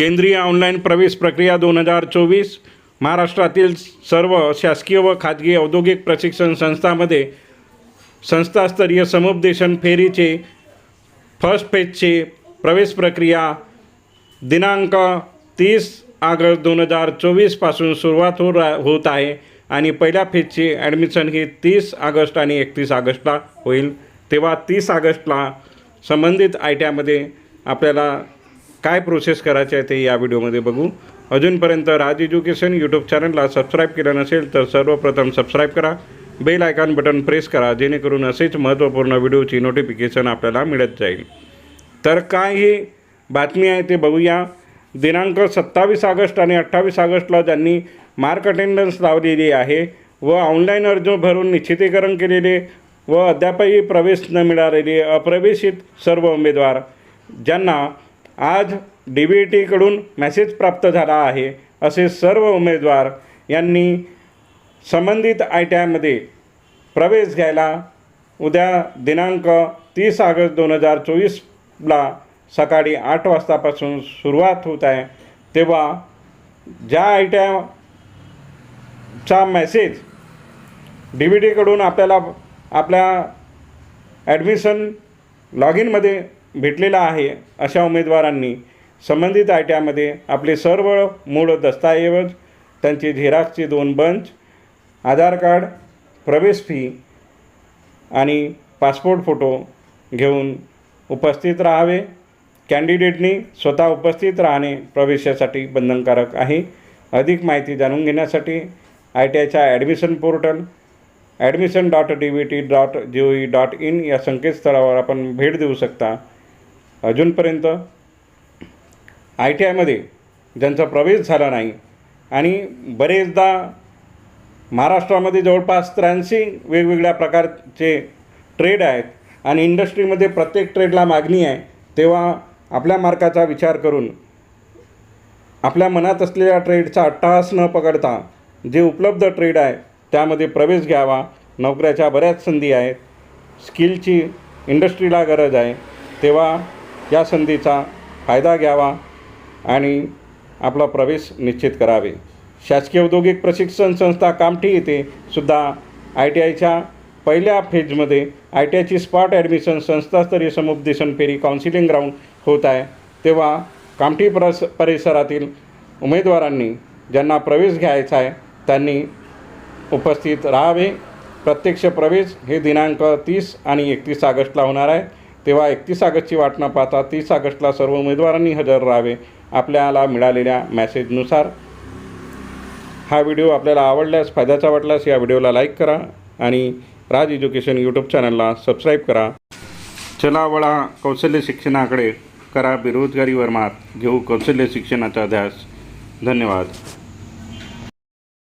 केंद्रीय ऑनलाईन प्रवेश प्रक्रिया दोन हजार चोवीस महाराष्ट्रातील सर्व शासकीय व खाजगी औद्योगिक प्रशिक्षण संस्थांमध्ये संस्थास्तरीय समुपदेशन फेरीचे फर्स्ट फेजचे प्रवेश प्रक्रिया दिनांक तीस ऑगस्ट दोन हजार चोवीसपासून सुरुवात हो रा होत आहे आणि पहिल्या फेजची ॲडमिशन ही तीस ऑगस्ट आणि एकतीस ऑगस्टला होईल. तेव्हा तीस ऑगस्टला संबंधित आय टी आयमध्ये आपल्याला काय प्रोसेस करायचे आहे ते या व्हिडिओमध्ये बघू. अजूनपर्यंत राज एज्युकेशन यूट्यूब चॅनलला सबस्क्राईब केलं नसेल तर सर्वप्रथम सबस्क्राईब करा. बेल आयकॉन बटन प्रेस करा जेणेकरून असेच महत्त्वपूर्ण व्हिडिओची नोटिफिकेशन आपल्याला मिळत जाईल. तर काय ही बातमी आहे ते बघूया. दिनांक सत्तावीस ऑगस्ट आणि अठ्ठावीस ऑगस्टला ज्यांनी मार्क अटेंडन्स लावलेली आहे व ऑनलाईन अर्ज भरून निश्चितीकरण केलेले व अद्यापही प्रवेश न मिळालेले अप्रवेशित सर्व उमेदवार ज्यांना आज डी बी टीकडून मेसेज प्राप्त झाला आहे असे सर्व उमेदवार यांनी संबंधित आय टी आयमध्ये प्रवेश घ्यायला उद्या दिनांक तीस ऑगस्ट दोन हजार चोवीसला सकाळी आठ वाजतापासून सुरुवात होत आहे. तेव्हा ज्या आय टी आयचा मेसेज डी बी टीकडून आपल्याला आपल्या ॲडमिशन लॉग इनमध्ये भेटलेला आहे अशा उमेदवारांनी संबंधित आय टी आयमध्ये आपले सर्व मूळ दस्तऐवज त्यांची झेराक्सचे दोन बंच आधार कार्ड प्रवेश फी आणि पासपोर्ट फोटो घेऊन उपस्थित राहावे. कॅन्डिडेटनी स्वतः उपस्थित राहणे प्रवेशासाठी बंधनकारक आहे. अधिक माहिती जाणून घेण्यासाठी आय टी आयच्या admission portal admission dot D V T dot G O E dot in या संकेतस्थळावर आपण भेट देऊ शकता. अजूनपर्यंत आय टी आयमध्ये ज्यांचा प्रवेश झाला नाही आणि बरेचदा महाराष्ट्रामध्ये जवळपास त्र्याऐंशी वेगवेगळ्या प्रकारचे ट्रेड आहेत आणि इंडस्ट्रीमध्ये प्रत्येक ट्रेडला मागणी आहे तेव्हा आपल्या मार्काचा विचार करून आपल्या मनात असलेल्या ट्रेडचा अट्टहास न पकडता जे उपलब्ध ट्रेड आहे त्यामध्ये प्रवेश घ्यावा. नोकऱ्याच्या बऱ्याच संधी आहेत. स्किलची इंडस्ट्रीला गरज आहे. तेव्हा या संधीचा फायदा घ्यावा आणि आपला प्रवेश निश्चित करावे. शासकीय औद्योगिक प्रशिक्षण संस्था कामठी येथे सुद्धा आय टी आयच्या पहिल्या फेजमध्ये आय टी आयची स्पॉट ॲडमिशन संस्थास्तरीय समुपदेशन फेरी काउन्सिलिंग ग्राउंड होत आहे. तेव्हा कामठी परस परिसरातील उमेदवारांनी ज्यांना प्रवेश घ्यायचा आहे त्यांनी उपस्थित राहावे. प्रत्यक्ष प्रवेश हे दिनांक तीस आणि एकतीस ऑगस्टला होणार आहे. तेव्हा एकतीस ऑगस्टची वाट न पाहता तीस ऑगस्टला सर्व उमेदवारांनी हजर राहावे आपल्याला मिळालेल्या मॅसेजनुसार. हा व्हिडिओ आपल्याला आवडल्यास फायद्याचा वाटल्यास या व्हिडिओला लाईक करा आणि राज एज्युकेशन यूट्यूब चॅनलला सबस्क्राईब करा. चला वळा कौशल्य शिक्षणाकडे करा बेरोजगारीवर मात. घेऊ कौशल्य शिक्षणाचा ध्यास धन्यवाद.